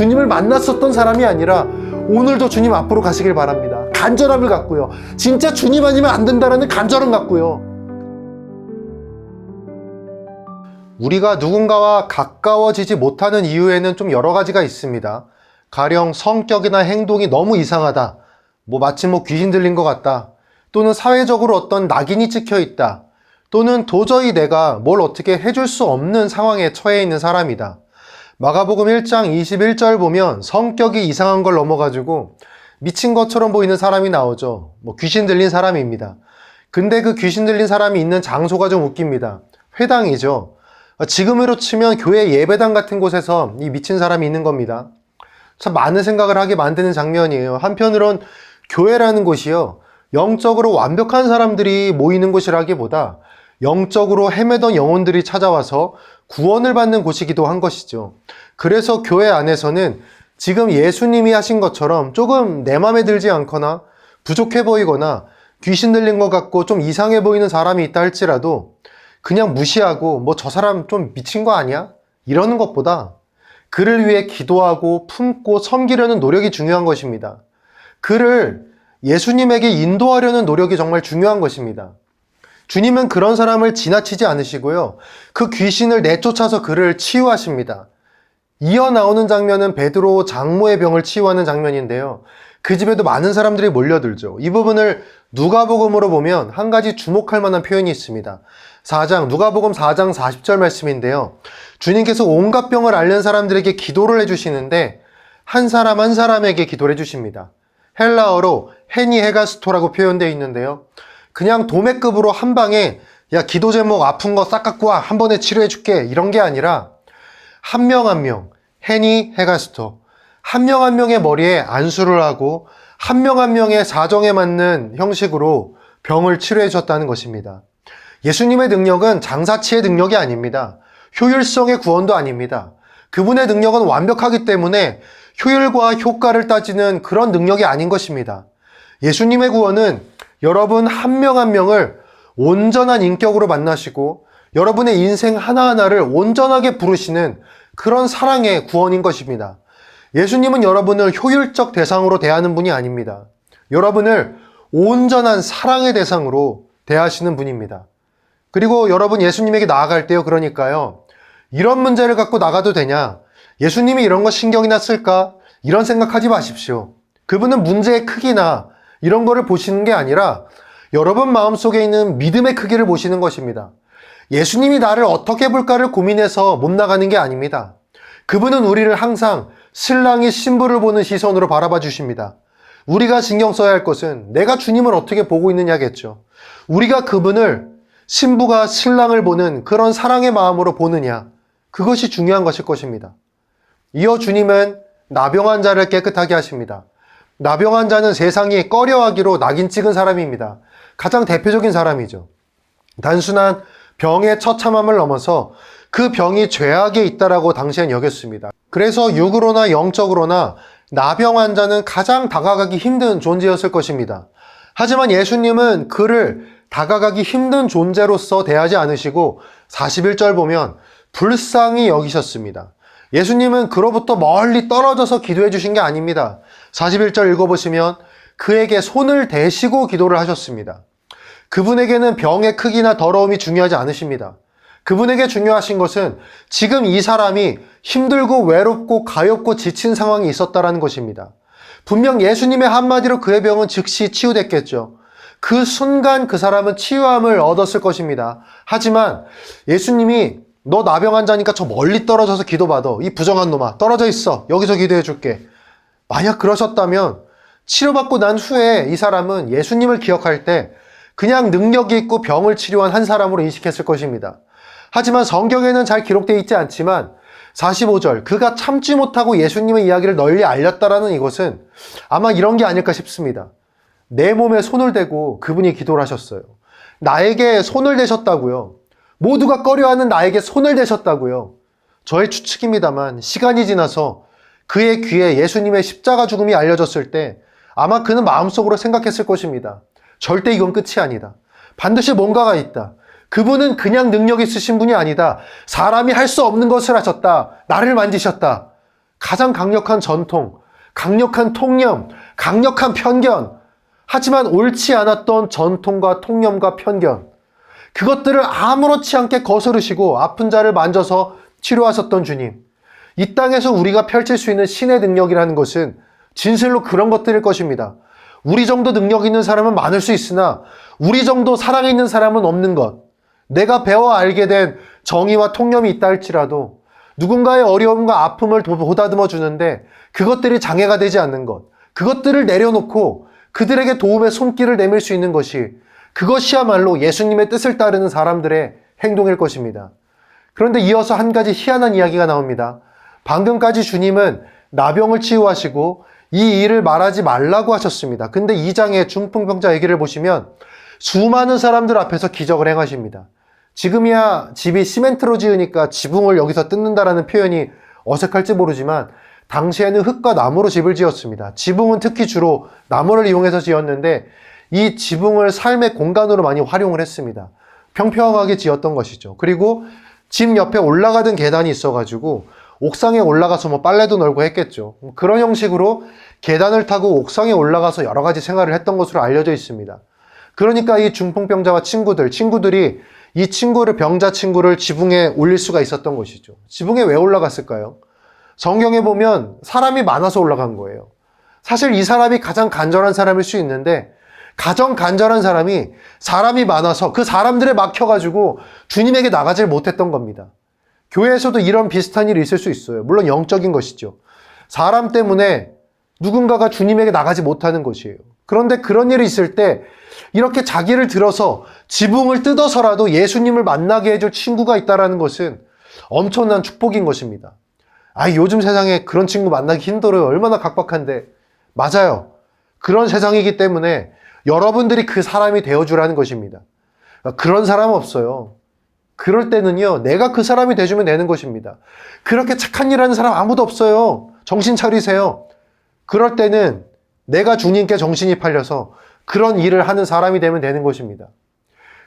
주님을 만났었던 사람이 아니라 오늘도 주님 앞으로 가시길 바랍니다. 간절함을 갖고요. 진짜 주님 아니면 안 된다라는 간절함 갖고요. 우리가 누군가와 가까워지지 못하는 이유에는 좀 여러 가지가 있습니다. 가령 성격이나 행동이 너무 이상하다. 뭐 마치 뭐 귀신 들린 것 같다. 또는 사회적으로 어떤 낙인이 찍혀 있다. 또는 도저히 내가 뭘 어떻게 해줄 수 없는 상황에 처해 있는 사람이다. 마가복음 1장 21절 보면 성격이 이상한 걸 넘어가지고 미친 것처럼 보이는 사람이 나오죠. 뭐 귀신 들린 사람입니다. 근데 그 귀신 들린 사람이 있는 장소가 좀 웃깁니다. 회당이죠. 지금으로 치면 교회 예배당 같은 곳에서 이 미친 사람이 있는 겁니다. 참 많은 생각을 하게 만드는 장면이에요. 한편으론 교회라는 곳이요. 영적으로 완벽한 사람들이 모이는 곳이라기보다 영적으로 헤매던 영혼들이 찾아와서 구원을 받는 곳이기도 한 것이죠. 그래서 교회 안에서는 지금 예수님이 하신 것처럼 조금 내 맘에 들지 않거나 부족해 보이거나 귀신 들린 것 같고 좀 이상해 보이는 사람이 있다 할지라도 그냥 무시하고 뭐 저 사람 좀 미친 거 아니야? 이러는 것보다 그를 위해 기도하고 품고 섬기려는 노력이 중요한 것입니다. 그를 예수님에게 인도하려는 노력이 정말 중요한 것입니다. 주님은 그런 사람을 지나치지 않으시고요. 그 귀신을 내쫓아서 그를 치유하십니다. 이어 나오는 장면은 베드로 장모의 병을 치유하는 장면인데요. 그 집에도 많은 사람들이 몰려들죠. 이 부분을 누가복음으로 보면 한 가지 주목할 만한 표현이 있습니다. 4장 누가복음 4장 40절 말씀인데요. 주님께서 온갖 병을 앓는 사람들에게 기도를 해 주시는데 한 사람 한 사람에게 기도를 해 주십니다. 헬라어로 헤니 헤가스토라고 표현되어 있는데요. 그냥 도매급으로 한 방에 야 기도 제목 아픈 거 싹 갖고 와 한 번에 치료해 줄게 이런 게 아니라 한 명 한명 헤니 헤가스토 한명 한 명의 머리에 안수를 하고 한 명 한 명의 사정에 맞는 형식으로 병을 치료해 줬다는 것입니다. 예수님의 능력은 장사치의 능력이 아닙니다. 효율성의 구원도 아닙니다. 그분의 능력은 완벽하기 때문에 효율과 효과를 따지는 그런 능력이 아닌 것입니다. 예수님의 구원은 여러분 한명한 명을 온전한 인격으로 만나시고 여러분의 인생 하나하나를 온전하게 부르시는 그런 사랑의 구원인 것입니다. 예수님은 여러분을 효율적 대상으로 대하는 분이 아닙니다. 여러분을 온전한 사랑의 대상으로 대하시는 분입니다. 그리고 여러분 예수님에게 나아갈 때요, 그러니까요. 이런 문제를 갖고 나가도 되냐? 예수님이 이런 거 신경이나 쓸까? 이런 생각하지 마십시오. 그분은 문제의 크기나 이런 거를 보시는 게 아니라 여러분 마음속에 있는 믿음의 크기를 보시는 것입니다. 예수님이 나를 어떻게 볼까를 고민해서 못 나가는 게 아닙니다. 그분은 우리를 항상 신랑이 신부를 보는 시선으로 바라봐 주십니다. 우리가 신경 써야 할 것은 내가 주님을 어떻게 보고 있느냐겠죠. 우리가 그분을 신부가 신랑을 보는 그런 사랑의 마음으로 보느냐. 그것이 중요한 것일 것입니다. 이어 주님은 나병 자를 깨끗하게 하십니다. 나병 자는 세상이 꺼려하기로 낙인 찍은 사람입니다. 가장 대표적인 사람이죠. 단순한 병의 처참함을 넘어서 그 병이 죄악에 있다라고 당시엔 여겼습니다. 그래서 육으로나 영적으로나 나병 환자는 가장 다가가기 힘든 존재였을 것입니다. 하지만 예수님은 그를 다가가기 힘든 존재로서 대하지 않으시고 41절 보면 불쌍히 여기셨습니다. 예수님은 그로부터 멀리 떨어져서 기도해 주신 게 아닙니다. 41절 읽어보시면 그에게 손을 대시고 기도를 하셨습니다. 그분에게는 병의 크기나 더러움이 중요하지 않으십니다. 그분에게 중요하신 것은 지금 이 사람이 힘들고 외롭고 가엾고 지친 상황이 있었다라는 것입니다. 분명 예수님의 한마디로 그의 병은 즉시 치유됐겠죠. 그 순간 그 사람은 치유함을 얻었을 것입니다. 하지만 예수님이 너 나병 환자니까 저 멀리 떨어져서 기도받아. 이 부정한 놈아. 떨어져 있어. 여기서 기도해 줄게. 만약 그러셨다면 치료받고 난 후에 이 사람은 예수님을 기억할 때 그냥 능력이 있고 병을 치료한 한 사람으로 인식했을 것입니다. 하지만 성경에는 잘 기록되어 있지 않지만 45절 그가 참지 못하고 예수님의 이야기를 널리 알렸다라는 이것은 아마 이런 게 아닐까 싶습니다. 내 몸에 손을 대고 그분이 기도를 하셨어요. 나에게 손을 대셨다고요. 모두가 꺼려하는 나에게 손을 대셨다고요. 저의 추측입니다만 시간이 지나서 그의 귀에 예수님의 십자가 죽음이 알려졌을 때 아마 그는 마음속으로 생각했을 것입니다. 절대 이건 끝이 아니다. 반드시 뭔가가 있다. 그분은 그냥 능력 있으신 분이 아니다. 사람이 할 수 없는 것을 하셨다. 나를 만지셨다. 가장 강력한 전통, 강력한 통념, 강력한 편견. 하지만 옳지 않았던 전통과 통념과 편견. 그것들을 아무렇지 않게 거스르시고 아픈 자를 만져서 치료하셨던 주님. 이 땅에서 우리가 펼칠 수 있는 신의 능력이라는 것은 진실로 그런 것들일 것입니다. 우리 정도 능력 있는 사람은 많을 수 있으나 우리 정도 사랑 있는 사람은 없는 것. 내가 배워 알게 된 정의와 통념이 있다 할지라도 누군가의 어려움과 아픔을 도- 보다듬어 주는데 그것들이 장애가 되지 않는 것. 그것들을 내려놓고 그들에게 도움의 손길을 내밀 수 있는 것이 그것이야말로 예수님의 뜻을 따르는 사람들의 행동일 것입니다. 그런데 이어서 한 가지 희한한 이야기가 나옵니다. 방금까지 주님은 나병을 치유하시고 이 일을 말하지 말라고 하셨습니다. 근데 2장의 중풍병자 얘기를 보시면 수많은 사람들 앞에서 기적을 행하십니다. 지금이야 집이 시멘트로 지으니까 지붕을 여기서 뜯는다라는 표현이 어색할지 모르지만 당시에는 흙과 나무로 집을 지었습니다. 지붕은 특히 주로 나무를 이용해서 지었는데 이 지붕을 삶의 공간으로 많이 활용을 했습니다. 평평하게 지었던 것이죠. 그리고 집 옆에 올라가던 계단이 있어가지고 옥상에 올라가서 뭐 빨래도 널고 했겠죠. 그런 형식으로 계단을 타고 옥상에 올라가서 여러 가지 생활을 했던 것으로 알려져 있습니다. 그러니까 이 중풍병자와 친구들, 친구들이 이 친구를, 병자 친구를 지붕에 올릴 수가 있었던 것이죠. 지붕에 왜 올라갔을까요? 성경에 보면 사람이 많아서 올라간 거예요. 사실 이 사람이 가장 간절한 사람일 수 있는데, 가장 간절한 사람이 사람이 많아서 그 사람들에 막혀가지고 주님에게 나가질 못했던 겁니다. 교회에서도 이런 비슷한 일이 있을 수 있어요. 물론 영적인 것이죠. 사람 때문에 누군가가 주님에게 나가지 못하는 것이에요. 그런데 그런 일이 있을 때 이렇게 자기를 들어서 지붕을 뜯어서라도 예수님을 만나게 해줄 친구가 있다라는 것은 엄청난 축복인 것입니다. 아, 요즘 세상에 그런 친구 만나기 힘들어요. 얼마나 각박한데. 맞아요. 그런 세상이기 때문에 여러분들이 그 사람이 되어주라는 것입니다. 그런 사람 없어요. 그럴 때는요, 내가 그 사람이 돼주면 되는 것입니다. 그렇게 착한 일 하는 사람 아무도 없어요. 정신 차리세요. 그럴 때는 내가 주님께 정신이 팔려서 그런 일을 하는 사람이 되면 되는 것입니다.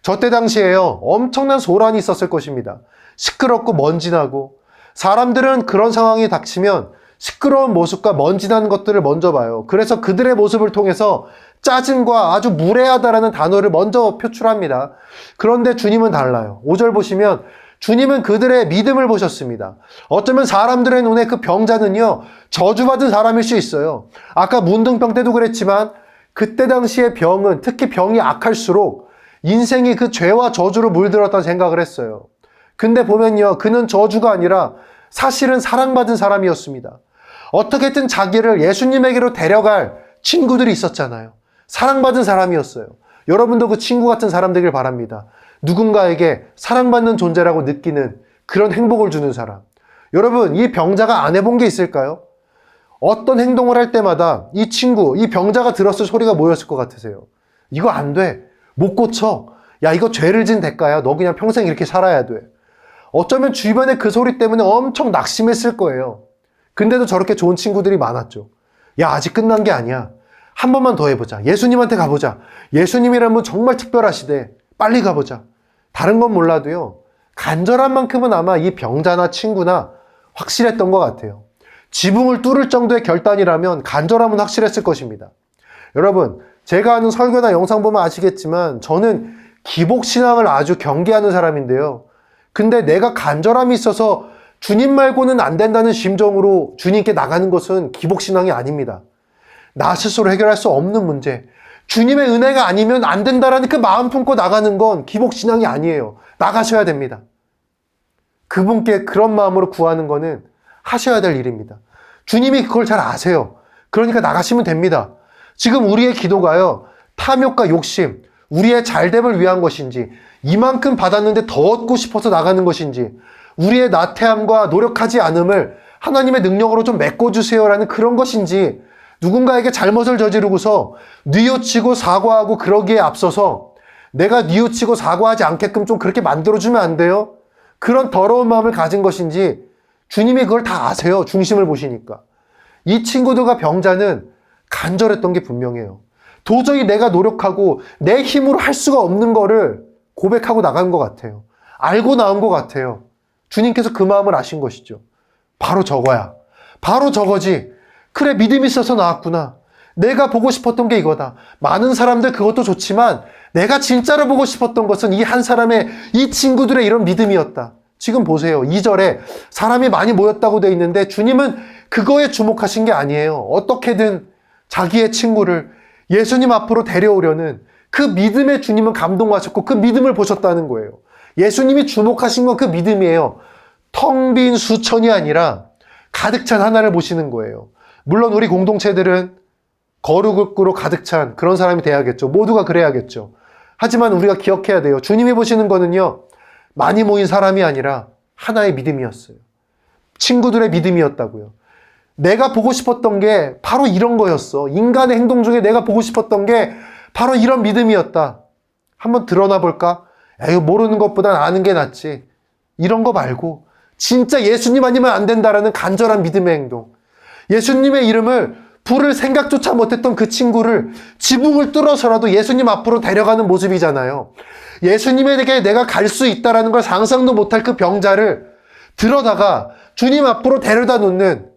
저 때 당시에요, 엄청난 소란이 있었을 것입니다. 시끄럽고 먼지 나고, 사람들은 그런 상황이 닥치면 시끄러운 모습과 먼지나는 것들을 먼저 봐요. 그래서 그들의 모습을 통해서 짜증과 아주 무례하다라는 단어를 먼저 표출합니다. 그런데 주님은 달라요. 5절 보시면 주님은 그들의 믿음을 보셨습니다. 어쩌면 사람들의 눈에 그 병자는요, 저주받은 사람일 수 있어요. 아까 문둥병 때도 그랬지만, 그때 당시의 병은 특히 병이 악할수록 인생이 그 죄와 저주로 물들었다는 생각을 했어요. 근데 보면요, 그는 저주가 아니라 사실은 사랑받은 사람이었습니다. 어떻게든 자기를 예수님에게로 데려갈 친구들이 있었잖아요. 사랑받은 사람이었어요. 여러분도 그 친구 같은 사람 되길 바랍니다. 누군가에게 사랑받는 존재라고 느끼는 그런 행복을 주는 사람. 여러분, 이 병자가 안 해본 게 있을까요? 어떤 행동을 할 때마다 이 친구, 이 병자가 들었을 소리가 뭐였을 것 같으세요? 이거 안 돼. 못 고쳐. 야, 이거 죄를 진 대가야. 너 그냥 평생 이렇게 살아야 돼. 어쩌면 주변에 그 소리 때문에 엄청 낙심했을 거예요. 근데도 저렇게 좋은 친구들이 많았죠. 야, 아직 끝난 게 아니야. 한 번만 더 해보자. 예수님한테 가보자. 예수님이라는 분 정말 특별하시대. 빨리 가보자. 다른 건 몰라도요. 간절한 만큼은 아마 이 병자나 친구나 확실했던 것 같아요. 지붕을 뚫을 정도의 결단이라면 간절함은 확실했을 것입니다. 여러분, 제가 아는 설교나 영상 보면 아시겠지만 저는 기복신앙을 아주 경계하는 사람인데요. 근데 내가 간절함이 있어서 주님 말고는 안 된다는 심정으로 주님께 나가는 것은 기복신앙이 아닙니다. 나 스스로 해결할 수 없는 문제. 주님의 은혜가 아니면 안 된다라는 그 마음 품고 나가는 건 기복신앙이 아니에요. 나가셔야 됩니다. 그분께 그런 마음으로 구하는 거는 하셔야 될 일입니다. 주님이 그걸 잘 아세요. 그러니까 나가시면 됩니다. 지금 우리의 기도가요, 탐욕과 욕심, 우리의 잘됨을 위한 것인지, 이만큼 받았는데 더 얻고 싶어서 나가는 것인지, 우리의 나태함과 노력하지 않음을 하나님의 능력으로 좀 메꿔주세요라는 그런 것인지, 누군가에게 잘못을 저지르고서 뉘우치고 사과하고 그러기에 앞서서 내가 뉘우치고 사과하지 않게끔 좀 그렇게 만들어주면 안 돼요? 그런 더러운 마음을 가진 것인지 주님이 그걸 다 아세요. 중심을 보시니까. 이 친구들과 병자는 간절했던 게 분명해요. 도저히 내가 노력하고 내 힘으로 할 수가 없는 거를 고백하고 나간 것 같아요. 알고 나온 것 같아요. 주님께서 그 마음을 아신 것이죠. 바로 저거야. 바로 저거지. 그래, 믿음이 있어서 나왔구나. 내가 보고 싶었던 게 이거다. 많은 사람들 그것도 좋지만 내가 진짜로 보고 싶었던 것은 이 한 사람의 이 친구들의 이런 믿음이었다. 지금 보세요. 2절에 사람이 많이 모였다고 돼 있는데 주님은 그거에 주목하신 게 아니에요. 어떻게든 자기의 친구를 예수님 앞으로 데려오려는 그 믿음에 주님은 감동하셨고 그 믿음을 보셨다는 거예요. 예수님이 주목하신 건 그 믿음이에요. 텅 빈 수천이 아니라 가득 찬 하나를 보시는 거예요. 물론 우리 공동체들은 거룩으로 가득 찬 그런 사람이 돼야겠죠. 모두가 그래야겠죠. 하지만 우리가 기억해야 돼요. 주님이 보시는 거는요, 많이 모인 사람이 아니라 하나의 믿음이었어요. 친구들의 믿음이었다고요. 내가 보고 싶었던 게 바로 이런 거였어. 인간의 행동 중에 내가 보고 싶었던 게 바로 이런 믿음이었다. 한번 드러나 볼까? 에휴, 모르는 것보단 아는 게 낫지. 이런 거 말고, 진짜 예수님 아니면 안 된다라는 간절한 믿음의 행동. 예수님의 이름을 부를 생각조차 못했던 그 친구를 지붕을 뚫어서라도 예수님 앞으로 데려가는 모습이잖아요. 예수님에게 내가 갈 수 있다라는 걸 상상도 못할 그 병자를 들어다가 주님 앞으로 데려다 놓는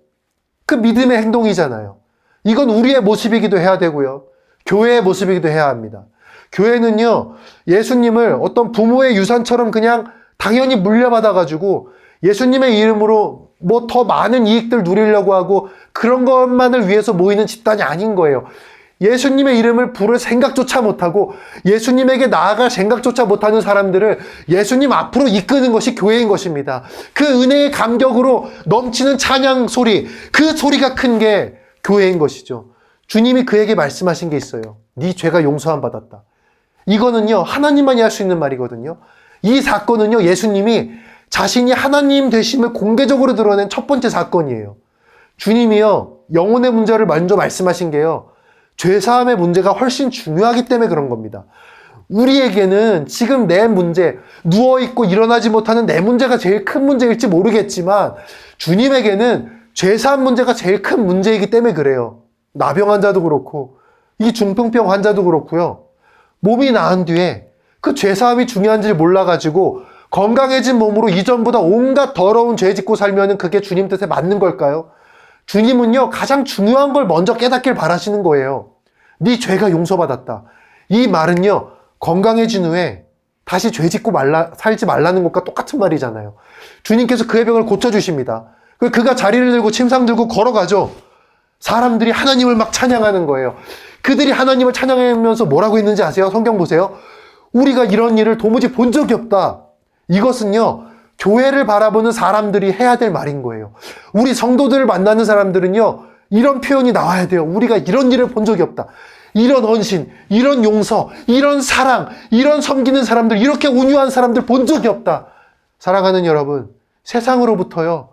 그 믿음의 행동이잖아요. 이건 우리의 모습이기도 해야 되고요. 교회의 모습이기도 해야 합니다. 교회는요, 예수님을 어떤 부모의 유산처럼 그냥 당연히 물려받아가지고 예수님의 이름으로 뭐 더 많은 이익들 누리려고 하고 그런 것만을 위해서 모이는 집단이 아닌 거예요. 예수님의 이름을 부를 생각조차 못하고 예수님에게 나아갈 생각조차 못하는 사람들을 예수님 앞으로 이끄는 것이 교회인 것입니다. 그 은혜의 감격으로 넘치는 찬양 소리, 그 소리가 큰 게 교회인 것이죠. 주님이 그에게 말씀하신 게 있어요. 네 죄가 용서함 받았다. 이거는요, 하나님만이 할 수 있는 말이거든요. 이 사건은요, 예수님이 자신이 하나님 되심을 공개적으로 드러낸 첫 번째 사건이에요. 주님이요, 영혼의 문제를 먼저 말씀하신 게요, 죄사함의 문제가 훨씬 중요하기 때문에 그런 겁니다. 우리에게는 지금 내 문제, 누워있고 일어나지 못하는 내 문제가 제일 큰 문제일지 모르겠지만, 주님에게는 죄사함 문제가 제일 큰 문제이기 때문에 그래요. 나병 환자도 그렇고, 이 중풍병 환자도 그렇고요. 몸이 나은 뒤에 그 죄사함이 중요한지를 몰라가지고 건강해진 몸으로 이전보다 온갖 더러운 죄 짓고 살면은 그게 주님 뜻에 맞는 걸까요? 주님은요, 가장 중요한 걸 먼저 깨닫길 바라시는 거예요. 네 죄가 용서받았다. 이 말은요, 건강해진 후에 다시 죄 짓고 말라, 살지 말라는 것과 똑같은 말이잖아요. 주님께서 그의 병을 고쳐 주십니다. 그 그가 자리를 들고 침상 들고 걸어가죠. 사람들이 하나님을 막 찬양하는 거예요. 그들이 하나님을 찬양하면서 뭐라고 했는지 아세요? 성경 보세요. 우리가 이런 일을 도무지 본 적이 없다. 이것은요, 교회를 바라보는 사람들이 해야 될 말인 거예요. 우리 성도들을 만나는 사람들은요, 이런 표현이 나와야 돼요. 우리가 이런 일을 본 적이 없다. 이런 헌신, 이런 용서, 이런 사랑, 이런 섬기는 사람들, 이렇게 온유한 사람들 본 적이 없다. 사랑하는 여러분, 세상으로부터요,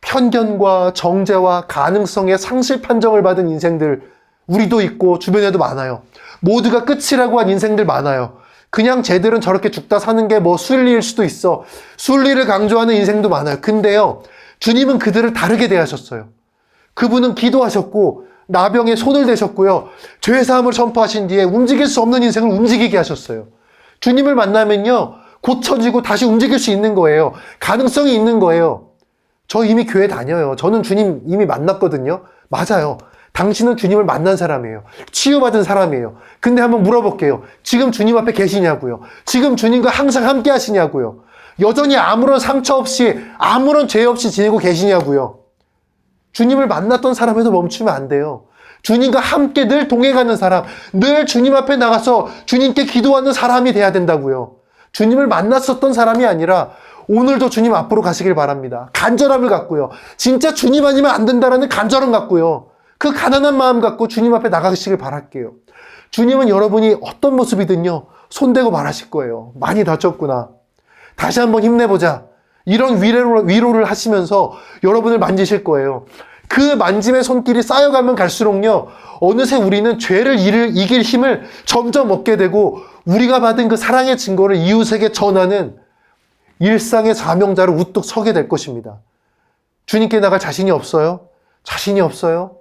편견과 정죄와 가능성의 상실 판정을 받은 인생들, 우리도 있고 주변에도 많아요. 모두가 끝이라고 한 인생들 많아요. 그냥 쟤들은 저렇게 죽다 사는 게 뭐 순리일 수도 있어. 순리를 강조하는 인생도 많아요. 근데요, 주님은 그들을 다르게 대하셨어요. 그분은 기도하셨고, 나병에 손을 대셨고요. 죄사함을 선포하신 뒤에 움직일 수 없는 인생을 움직이게 하셨어요. 주님을 만나면요, 고쳐지고 다시 움직일 수 있는 거예요. 가능성이 있는 거예요. 저 이미 교회 다녀요. 저는 주님 이미 만났거든요. 맞아요. 당신은 주님을 만난 사람이에요. 치유받은 사람이에요. 근데 한번 물어볼게요. 지금 주님 앞에 계시냐고요? 지금 주님과 항상 함께 하시냐고요? 여전히 아무런 상처 없이, 아무런 죄 없이 지내고 계시냐고요? 주님을 만났던 사람에서 멈추면 안 돼요. 주님과 함께 늘 동행하는 사람, 늘 주님 앞에 나가서 주님께 기도하는 사람이 돼야 된다고요. 주님을 만났었던 사람이 아니라 오늘도 주님 앞으로 가시길 바랍니다. 간절함을 갖고요. 진짜 주님 아니면 안 된다라는 간절함 갖고요. 그 가난한 마음 갖고 주님 앞에 나가시길 바랄게요. 주님은 여러분이 어떤 모습이든요. 손대고 말하실 거예요. 많이 다쳤구나. 다시 한번 힘내보자. 이런 위로를, 위로를 하시면서 여러분을 만지실 거예요. 그 만짐의 손길이 쌓여가면 갈수록요, 어느새 우리는 죄를 이를, 이길 힘을 점점 얻게 되고, 우리가 받은 그 사랑의 증거를 이웃에게 전하는 일상의 사명자로 우뚝 서게 될 것입니다. 주님께 나갈 자신이 없어요? 자신이 없어요?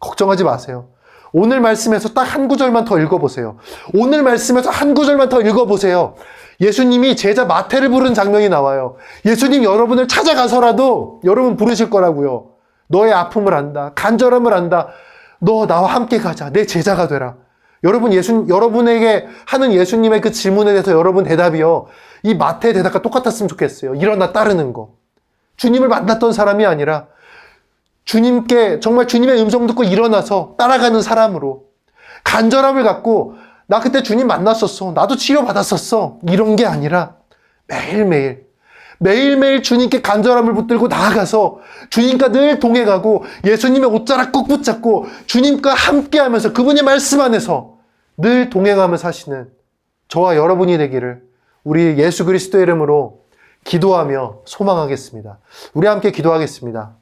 걱정하지 마세요. 오늘 말씀에서 딱 한 구절만 더 읽어보세요. 오늘 말씀에서 한 구절만 더 읽어보세요. 예수님이 제자 마태를 부른 장면이 나와요. 예수님 여러분을 찾아가서라도 여러분 부르실 거라고요. 너의 아픔을 안다. 간절함을 안다. 너 나와 함께 가자. 내 제자가 되라. 여러분 예수 여러분에게 하는 예수님의 그 질문에 대해서 여러분 대답이요. 이 마태의 대답과 똑같았으면 좋겠어요. 일어나 따르는 거. 주님을 만났던 사람이 아니라 주님께 정말 주님의 음성 듣고 일어나서 따라가는 사람으로 간절함을 갖고 나 그때 주님 만났었어. 나도 치료받았었어. 이런 게 아니라 매일매일 매일매일 주님께 간절함을 붙들고 나아가서 주님과 늘 동행하고 예수님의 옷자락 꼭 붙잡고 주님과 함께 하면서 그분의 말씀 안에서 늘 동행하며 사시는 저와 여러분이 되기를 우리 예수 그리스도 이름으로 기도하며 소망하겠습니다. 우리 함께 기도하겠습니다.